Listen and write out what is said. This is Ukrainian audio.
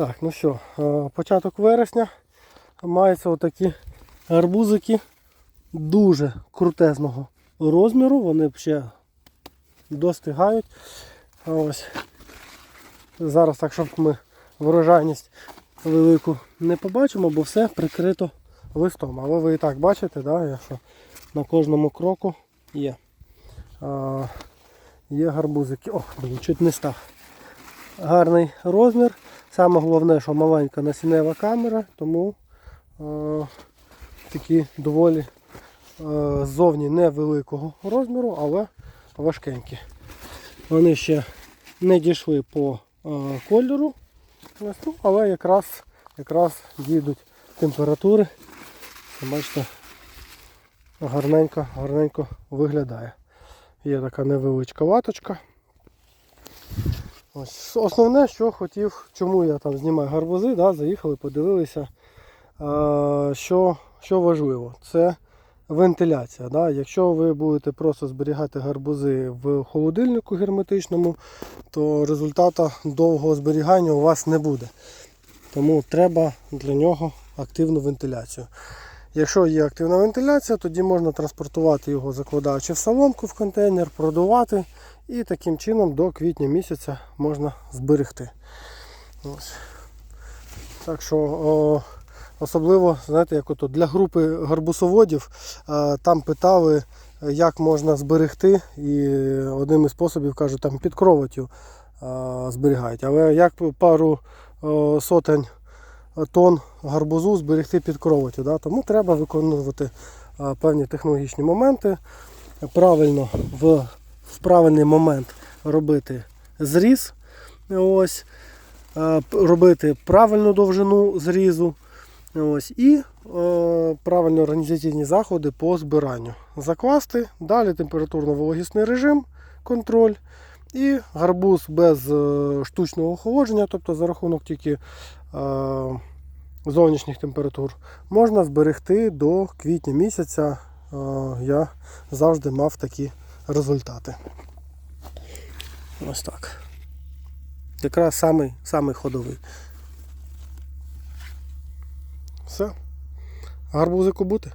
Так, ну що, е, початок вересня. Маються отакі гарбузики дуже крутезного розміру. Вони ще достигають. Ось. Зараз так, щоб ми врожайність велику не побачимо, бо все прикрито листом. Але ви і так бачите, да, що на кожному кроку є. Є гарбузики. Ох, блін, чуть не став. Гарний розмір. Саме головне, що маленька насінева камера, тому е, такі доволі е, ззовні невеликого розміру, але важкенькі. Вони ще не дійшли по е, кольору, але якраз, якраз дійдуть температури. Бачите, гарненько, гарненько виглядає. Є така невеличка ваточка. Ось основне, що хотів, чому я там знімаю гарбузи, да, заїхали, подивилися, що, що важливо, це вентиляція. Да. Якщо ви будете просто зберігати гарбузи в холодильнику герметичному, то результату довгого зберігання у вас не буде. Тому треба для нього активну вентиляцію. Якщо є активна вентиляція, тоді можна транспортувати його, закладаючи в соломку в контейнер, продувати і таким чином до квітня місяця можна зберегти. Ось. Так що о, особливо, знаєте, як ото для групи гарбусоводів е, там питали, як можна зберегти, і одним із способів кажуть, там під кроватю е, зберігають. Але як пару сотень тонн гарбузу зберегти під кроватю. Да? Тому треба виконувати певні технологічні моменти. Правильно в, в правильний момент робити зріз. Ось, робити правильну довжину зрізу. Ось, і е, правильні організаційні заходи по збиранню. Закласти, далі температурно-вологісний режим, контроль. І гарбуз без е, штучного охолодження, тобто за рахунок тільки зовнішніх температур, можна зберегти до квітня місяця. Е, я завжди мав такі результати. Ось так. Якраз самий, самий ходовий. Все. Гарбузику бути.